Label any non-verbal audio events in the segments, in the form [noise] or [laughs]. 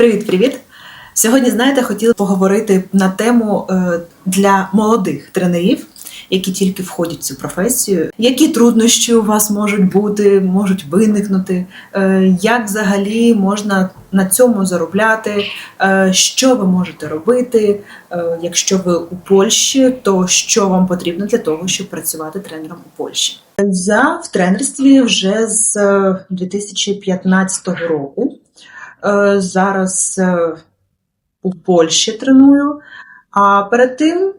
Привіт-привіт! Сьогодні, знаєте, хотіла поговорити на тему е, для молодих тренерів, які тільки входять в цю професію. Які труднощі у вас можуть бути, можуть виникнути, е, як взагалі можна на цьому заробляти, е, що ви можете робити, якщо ви у Польщі, то що вам потрібно для того, щоб працювати тренером у Польщі? Я в тренерстві вже з е, 2015 року. Е, Зараз е, у Польщі треную, а перед тим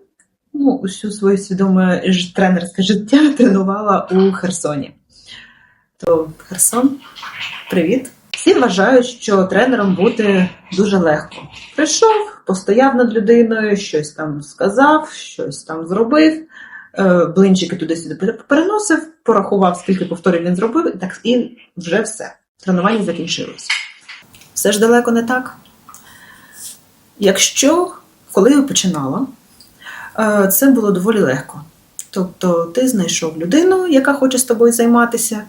ну, усю своє свідоме тренерське життя [laughs] тренувала у Херсоні. То Херсон, привіт! Всі вважають, що тренером бути дуже легко. Прийшов, постояв над людиною, щось там сказав, щось там зробив, е, блинчики туди-сюди пере- переносив, порахував, скільки повторень він зробив, так і вже все. Тренування закінчилось. Все ж далеко не так. Якщо, коли я починала, е, це було доволі легко. Тобто ти знайшов людину, яка хоче з тобою займатися.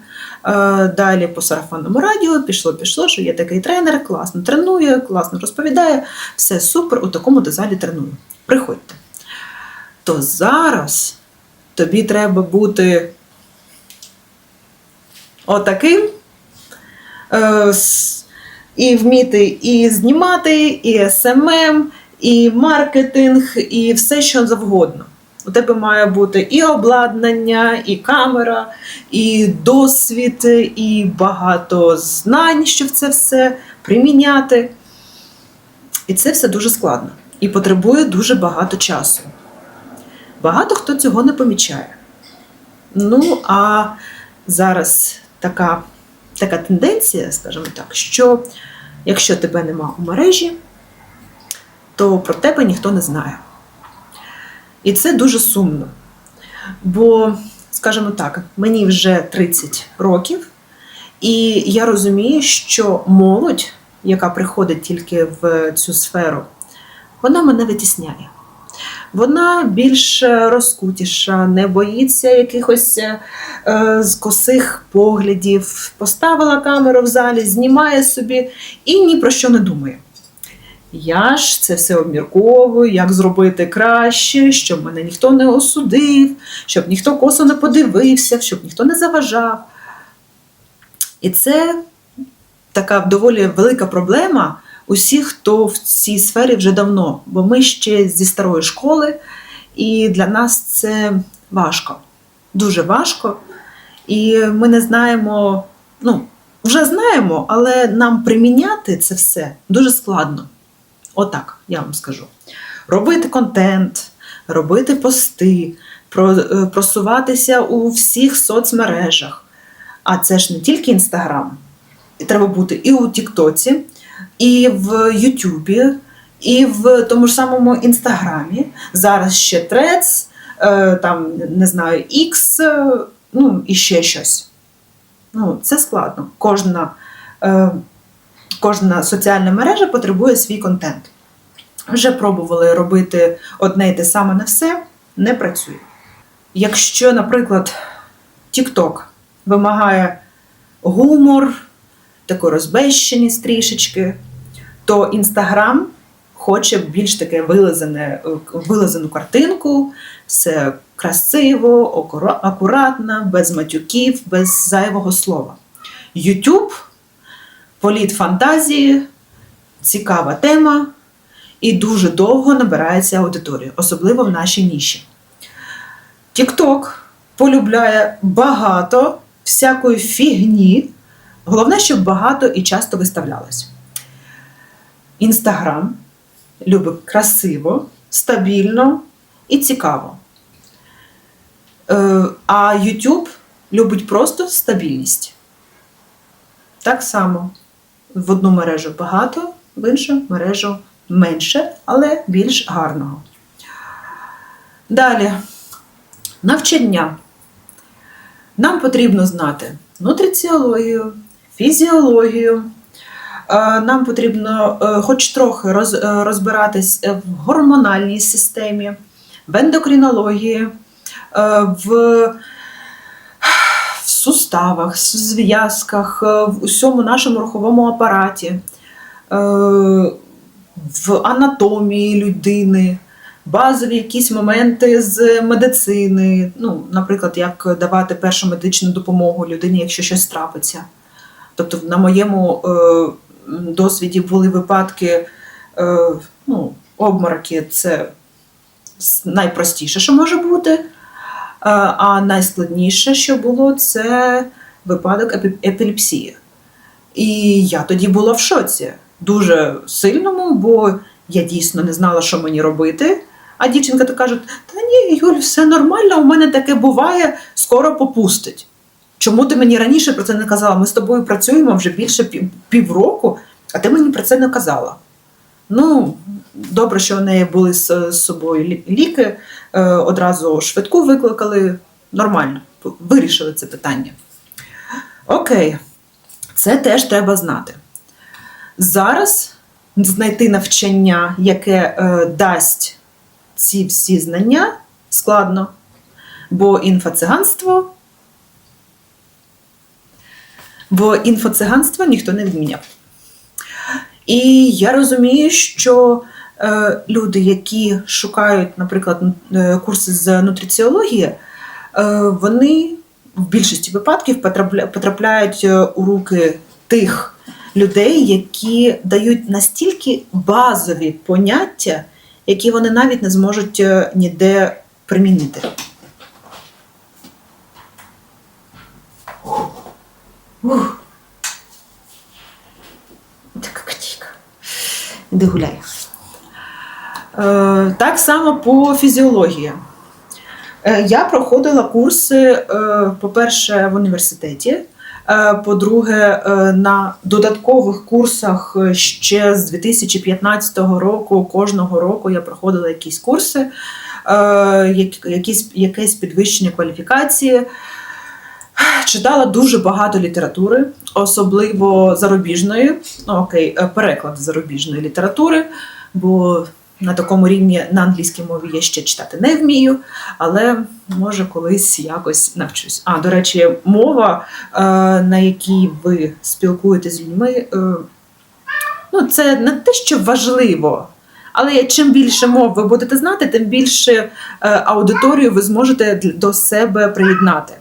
е, Далі по сарафанному радіо пішло, пішло, що є такий тренер, класно тренує, класно розповідає, все супер, у такому то треную. Приходьте. То зараз тобі треба бути отаким. е, і вміти і знімати, і СММ, і маркетинг, і все, що завгодно. У тебе має бути і обладнання, і камера, і досвід, і багато знань, щоб це все приміняти. І це все дуже складно і потребує дуже багато часу. Багато хто цього не помічає. Ну, а зараз така, така тенденція, скажімо так, що якщо тебе нема у мережі, то про тебе ніхто не знає. І це дуже сумно. Бо, скажімо так, мені вже 30 років, і я розумію, що молодь, яка приходить тільки в цю сферу, вона мене витісняє. Вона більш розкутіша, не боїться якихось е, з косих поглядів, поставила камеру в залі, знімає собі і ні про що не думає. Я ж це все обмірковую, як зробити краще, щоб мене ніхто не осудив, щоб ніхто косо не подивився, щоб ніхто не заважав. І це така доволі велика проблема усіх, хто в цій сфері вже давно, бо ми ще зі старої школи, і для нас це важко, дуже важко. І ми не знаємо, ну, вже знаємо, але нам приміняти це все дуже складно. Отак, я вам скажу. Робити контент, робити пости, е, просуватися у всіх соцмережах. А це ж не тільки Інстаграм. Треба бути і у Тіктоці, і в Ютубі, і в тому ж самому Інстаграмі. Зараз ще Трец, там, не знаю, X, е, ну і ще щось. Ну, це складно. Кожна, е, кожна соціальна мережа потребує свій контент. Вже пробували робити одне й те саме на все, не працює. Якщо, наприклад, TikTok вимагає гумор, таку розбещеність трішечки, то Instagram хоче більш таке вилазене, е, вилазену картинку, все красиво, акуратно, без матюків, без зайвого слова. YouTube політ фантазії, цікава тема і дуже довго набирається аудиторія, особливо в нашій ніші. TikTok полюбляє багато всякої фігні. Головне, щоб багато і часто виставлялось. Інстаграм любить красиво, стабільно і цікаво. Е, А YouTube любить просто стабільність. Так само в одну мережу багато, в іншу мережу менше, але більш гарного. Далі, навчання. Нам потрібно знати нутриціологію, фізіологію. Е, Нам потрібно е, хоч трохи е, розбиратись в гормональній системі, в ендокринології, в, в суставах, в зв'язках, в усьому нашому руховому апараті. в анатомії людини, базові якісь моменти з медицини. Ну, наприклад, як давати першу медичну допомогу людині, якщо щось трапиться. Тобто, на моєму е, досвіді були випадки, е, ну, обмороки це найпростіше, що може бути. Е, А найскладніше, що було, це випадок епілепсії. І я тоді була в шоці, дуже сильному, бо я дійсно не знала, що мені робити. А дівчинка то каже: Та ні, Юль, все нормально, у мене таке буває, скоро попустить. Чому ти мені раніше про це не казала? Ми з тобою працюємо вже більше пів- півроку, а ти мені про це не казала. Ну, добре, що в неї були з, з собою ліки, е, одразу швидку викликали. Нормально, вирішили це питання. Окей, це теж треба знати. Зараз знайти навчання, яке е, дасть ці всі знання, складно, бо інфоциганство бо інфоциганство ніхто не відміняв. І я розумію, що е, люди, які шукають, наприклад, е, курси з нутриціології, е, вони в більшості випадків потрапляють е, у руки тих людей, які дають настільки базові поняття, які вони навіть не зможуть е, ніде примінити. Ух. Така котійка. Іди гуляй. Е, так само по фізіології. Е, я проходила курси, е, по-перше, в університеті. е, По-друге, на додаткових курсах ще з 2015 року, кожного року я проходила якісь курси, якесь підвищення кваліфікації. Читала дуже багато літератури, особливо зарубіжної, ну окей, е, переклад зарубіжної літератури, бо на такому рівні на англійській мові я ще читати не вмію, але може колись якось навчусь. А, до речі, мова, е, на якій ви спілкуєтесь з людьми, е, ну, це не те, що важливо. Але чим більше мов ви будете знати, тим більше аудиторію ви зможете до себе приєднати.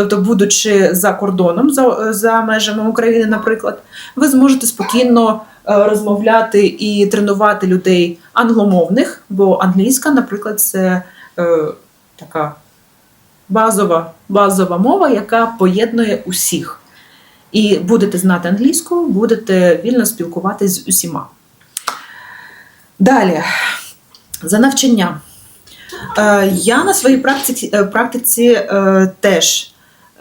Тобто, будучи за кордоном, за, за межами України, наприклад, ви зможете спокійно е, розмовляти і тренувати людей англомовних, бо англійська, наприклад, це е, така базова, базова мова, яка поєднує усіх. І будете знати англійську, будете вільно спілкуватись з усіма. Далі, за навчання. Е, Я на своїй практиці, е, практиці е, теж е,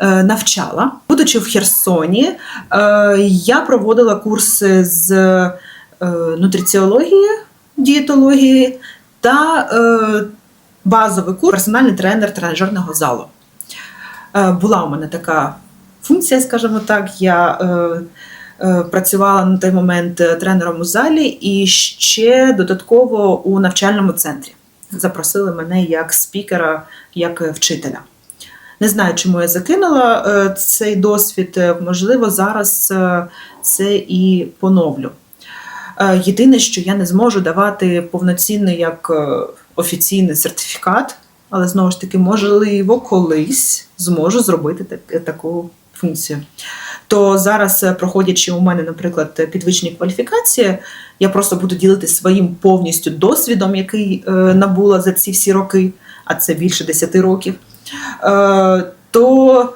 навчала. Будучи в Херсоні, е, я проводила курси з е, нутриціології, дієтології та е, базовий курс персональний тренер тренажерного залу. Е, Була у мене така функція, скажімо так. Я е, е, працювала на той момент е, тренером у залі і ще додатково у навчальному центрі. Запросили мене як спікера, як е, вчителя. Не знаю, чому я закинула е, цей досвід. Е, Можливо, зараз е, це і поновлю. Єдине, що я не зможу давати повноцінний як офіційний сертифікат, але знову ж таки, можливо, колись зможу зробити так- таку функцію. То зараз, проходячи у мене, наприклад, підвищені кваліфікації, я просто буду ділитися своїм повністю досвідом, який набула за ці всі роки, а це більше 10 років. Е, то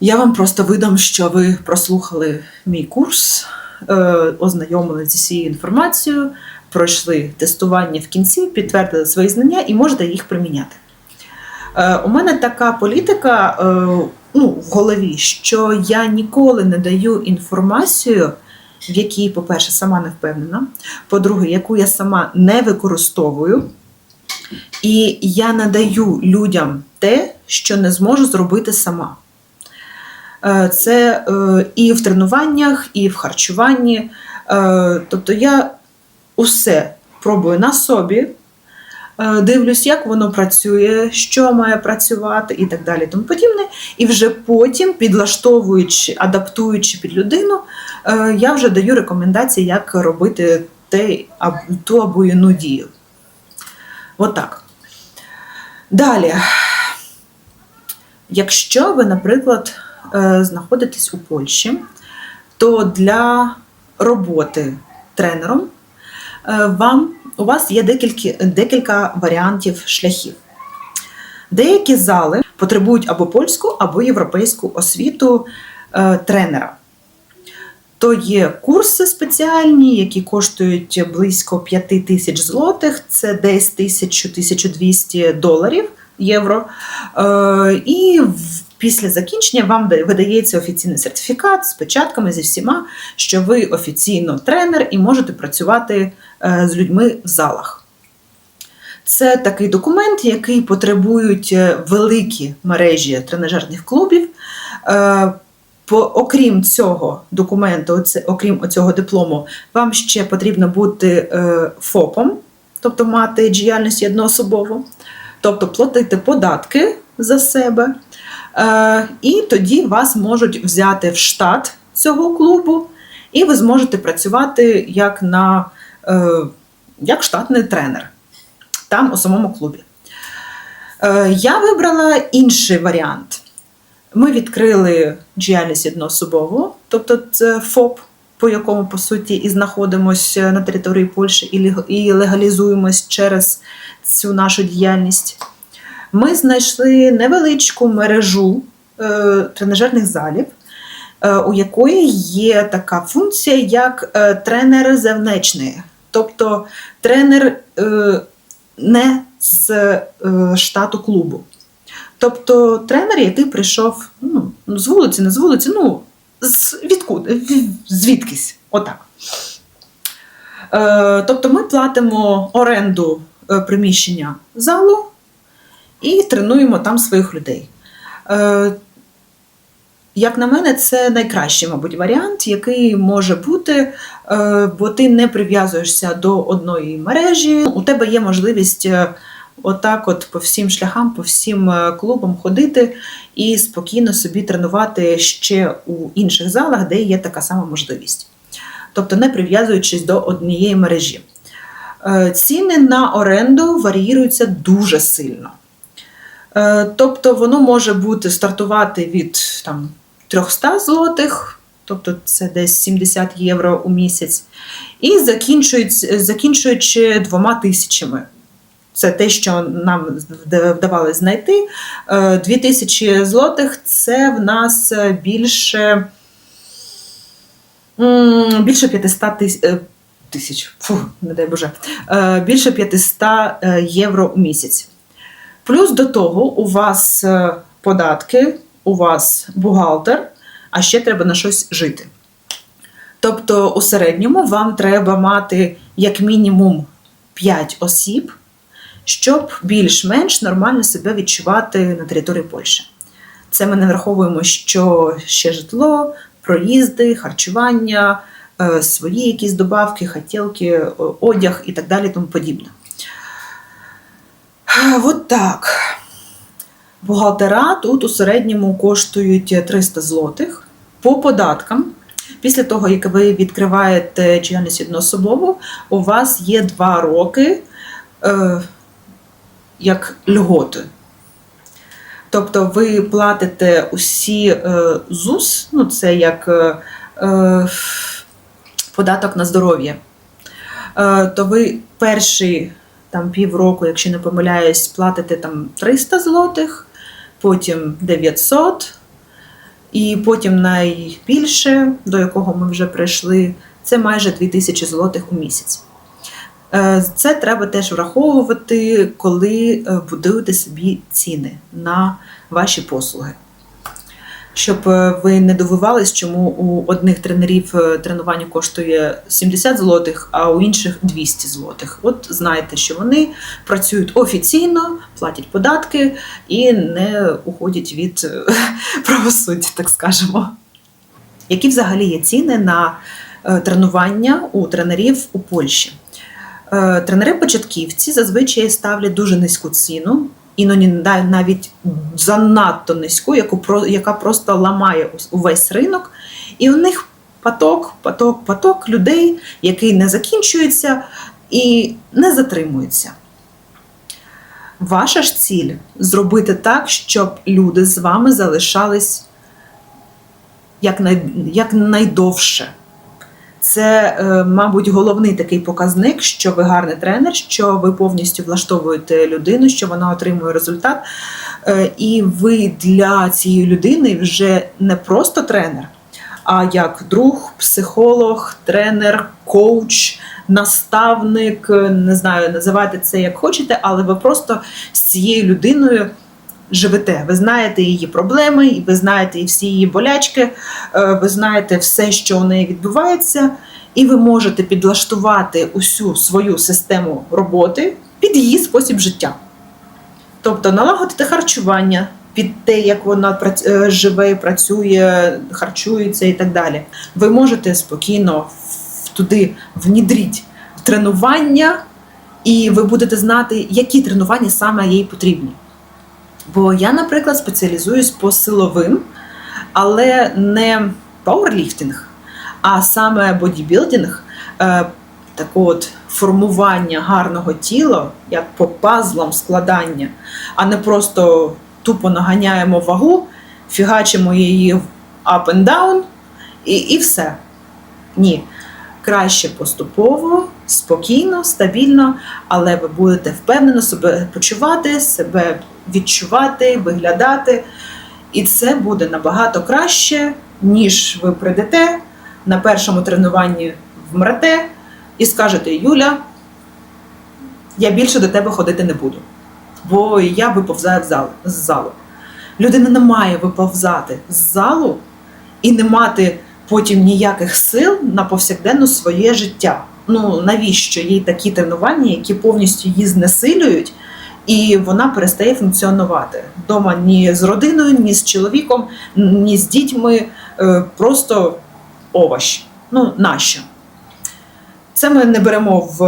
я вам просто видам, що ви прослухали мій курс, е, ознайомилися зі всією інформацією, пройшли тестування в кінці, підтвердили свої знання і можете їх приміняти. Е, у мене така політика ну, в голові, що я ніколи не даю інформацію, в якій, по-перше, сама не впевнена, по-друге, яку я сама не використовую. І я надаю людям те, що не зможу зробити сама. Е, Це е, і в тренуваннях, і в харчуванні. Е, Тобто я усе пробую на собі, дивлюсь, як воно працює, що має працювати і так далі, тому подібне. І вже потім, підлаштовуючи, адаптуючи під людину, я вже даю рекомендації, як робити те, ту або іну дію. Отак. Далі. Якщо ви, наприклад, е, знаходитесь у Польщі, то для роботи тренером е, вам, у вас є декілька, декілька варіантів шляхів. Деякі зали потребують або польську, або європейську освіту е, тренера. То є курси спеціальні, які коштують близько 5 тисяч злотих, це десь 1000-1200 доларів євро. Е, І після закінчення вам видається офіційний сертифікат з печатками зі всіма, що ви офіційно тренер і можете працювати е, з людьми в залах. Це такий документ, який потребують е, великі мережі тренажерних клубів. Окрім цього документу, окрім цього диплому, вам ще потрібно бути е, ФОПом, тобто мати діяльність одноособову, тобто платити податки за себе. Е, і тоді вас можуть взяти в штат цього клубу, і ви зможете працювати як, на, е, як штатний тренер там у самому клубі. Я вибрала інший варіант. Ми відкрили діяльність одноособову, тобто це ФОП, по якому, по суті, і знаходимося на території Польщі і легалізуємось через цю нашу діяльність. Ми знайшли невеличку мережу е, тренажерних залів, е, у якої є така функція, як е, тренер зевнечний. Тобто тренер не з штату клубу. Тобто тренер, який прийшов ну, з вулиці, не з вулиці, ну, з відкуди, звідкись, отак. Е, тобто ми платимо оренду е, приміщення залу і тренуємо там своїх людей. Е, як на мене, це найкращий, мабуть, варіант, який може бути, е, бо ти не прив'язуєшся до одної мережі. У тебе є можливість е, отак, от по всім шляхам, по всім е, клубам ходити і спокійно собі тренувати ще у інших залах, де є така сама можливість. Тобто не прив'язуючись до однієї мережі. Е, Ціни на оренду варіюються дуже сильно. Е, Тобто воно може бути стартувати від там, 300 злотих, тобто це десь 70 євро у місяць, і закінчуючи двома тисячами. Це те, що нам вда- вдавалося знайти. Е, 2000 злотих це в нас е, більше, більше 500 тис- е, тисяч. Фу, не дай Боже. Е, Більше 500 е, євро у місяць. Плюс до того у вас е, податки, у вас бухгалтер, а ще треба на щось жити. Тобто, у середньому вам треба мати як мінімум 5 осіб, щоб більш-менш нормально себе відчувати на території Польщі. Це ми не враховуємо, що ще житло, проїзди, харчування, е, свої якісь добавки, хотілки, одяг і так далі, тому подібне. От так. Бухгалтера тут у середньому коштують 300 злотих по податкам. Після того, як ви відкриваєте діяльність одноособову, у вас є 2 роки е, як льготи. Тобто ви платите усі е, ЗУС, ну це як е, е, податок на здоров'я. То ви перші там півроку, якщо не помиляюсь, платите там 300 злотих, потім 900, і потім найбільше, до якого ми вже прийшли, це майже 2000 злотих у місяць. Е, Це треба теж враховувати, коли е, будуєте собі ціни на ваші послуги. Щоб е, ви не дивувались, чому у одних тренерів тренування коштує 70 злотих, а у інших 200 злотих. От знаєте, що вони працюють офіційно, платять податки і не уходять від [laughs] правосуддя, так скажемо. Які взагалі є ціни на тренування у тренерів у Польщі? Е, Тренери-початківці зазвичай ставлять дуже низьку ціну, іноді навіть занадто низьку, яку яка просто ламає увесь ринок. І у них поток, поток, поток людей, який не закінчується і не затримується. Ваша ж ціль зробити так, щоб люди з вами залишались якнай, якнайдовше. Це, е, мабуть, головний такий показник, що ви гарний тренер, що ви повністю влаштовуєте людину, що вона отримує результат. Е, І ви для цієї людини вже не просто тренер, а як друг, психолог, тренер, коуч, наставник, е, не знаю, називайте це як хочете, але ви просто з цією людиною живете. Ви знаєте її проблеми, і ви знаєте всі її болячки, е, ви знаєте все, що у неї відбувається, і ви можете підлаштувати усю свою систему роботи під її спосіб життя. Тобто налагодити харчування під те, як вона е, живе, працює, харчується і так далі. Ви можете спокійно туди внідріть тренування, і ви будете знати, які тренування саме їй потрібні. Бо я, наприклад, спеціалізуюсь по силовим, але не пауерліфтинг, а саме бодібілдинг, е, такого от формування гарного тіла, як по пазлам складання, а не просто тупо наганяємо вагу, фігачимо її в up and down і, і все. Ні. Краще поступово, спокійно, стабільно, але ви будете впевнено себе почувати, себе відчувати, виглядати. І це буде набагато краще, ніж ви прийдете на першому тренуванні вмрете і скажете: Юля, я більше до тебе ходити не буду, бо я виповзаю з залу. Людина не має виповзати з залу і не мати потім ніяких сил на повсякденно своє життя. Ну навіщо їй такі тренування, які повністю її знесилюють, і вона перестає функціонувати вдома ні з родиною, ні з чоловіком, ні з дітьми, е, просто овощ. Ну нащо? Це ми не беремо в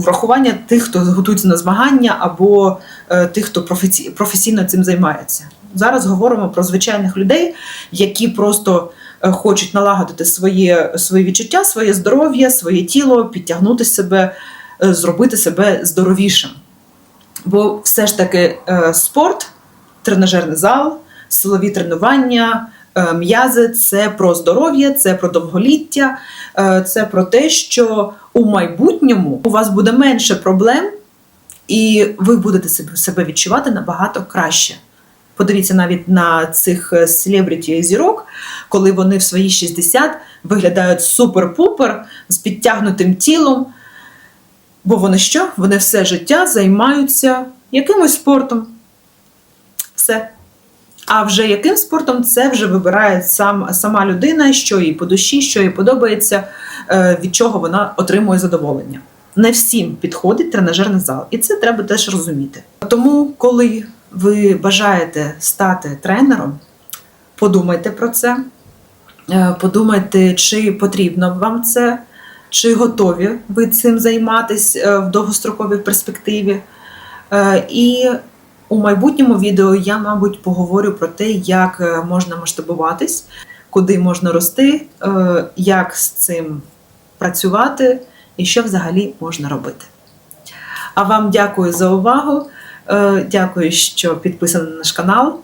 врахування тих, хто готується на змагання, або е, тих, хто професі- професійно цим займається. Зараз говоримо про звичайних людей, які просто е, хочуть налагодити своє, своє відчуття, своє здоров'я, своє тіло, підтягнути себе, зробити себе здоровішим. Бо все ж таки е, спорт, тренажерний зал, силові тренування, е, м'язи це про здоров'я, це про довголіття, е, це про те, що у майбутньому у вас буде менше проблем, і ви будете себе- відчувати набагато краще. Подивіться навіть на цих селебріті зірок, коли вони в свої 60 виглядають супер-пупер з підтягнутим тілом. Бо вони що? Вони все життя займаються якимось спортом. Все. А вже яким спортом це вже вибирає сам, сама людина, що їй по душі, що їй подобається, е, від чого вона отримує задоволення. Не всім підходить тренажерний зал, і це треба теж розуміти. Тому, коли ви бажаєте стати тренером, подумайте про це, Е, подумайте, чи потрібно вам це, чи готові ви цим займатися е, в довгостроковій перспективі. Е, І у майбутньому відео я, мабуть, поговорю про те, як е, можна масштабуватись, куди можна рости, як з цим працювати і що взагалі можна робити. А вам дякую за увагу. Дякую, що підписані на наш канал.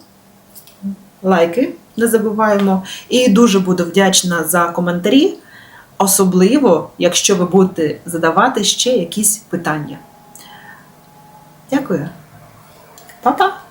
Лайки не забуваємо. І дуже буду вдячна за коментарі, особливо, якщо ви будете задавати ще якісь питання. Дякую. Па-па!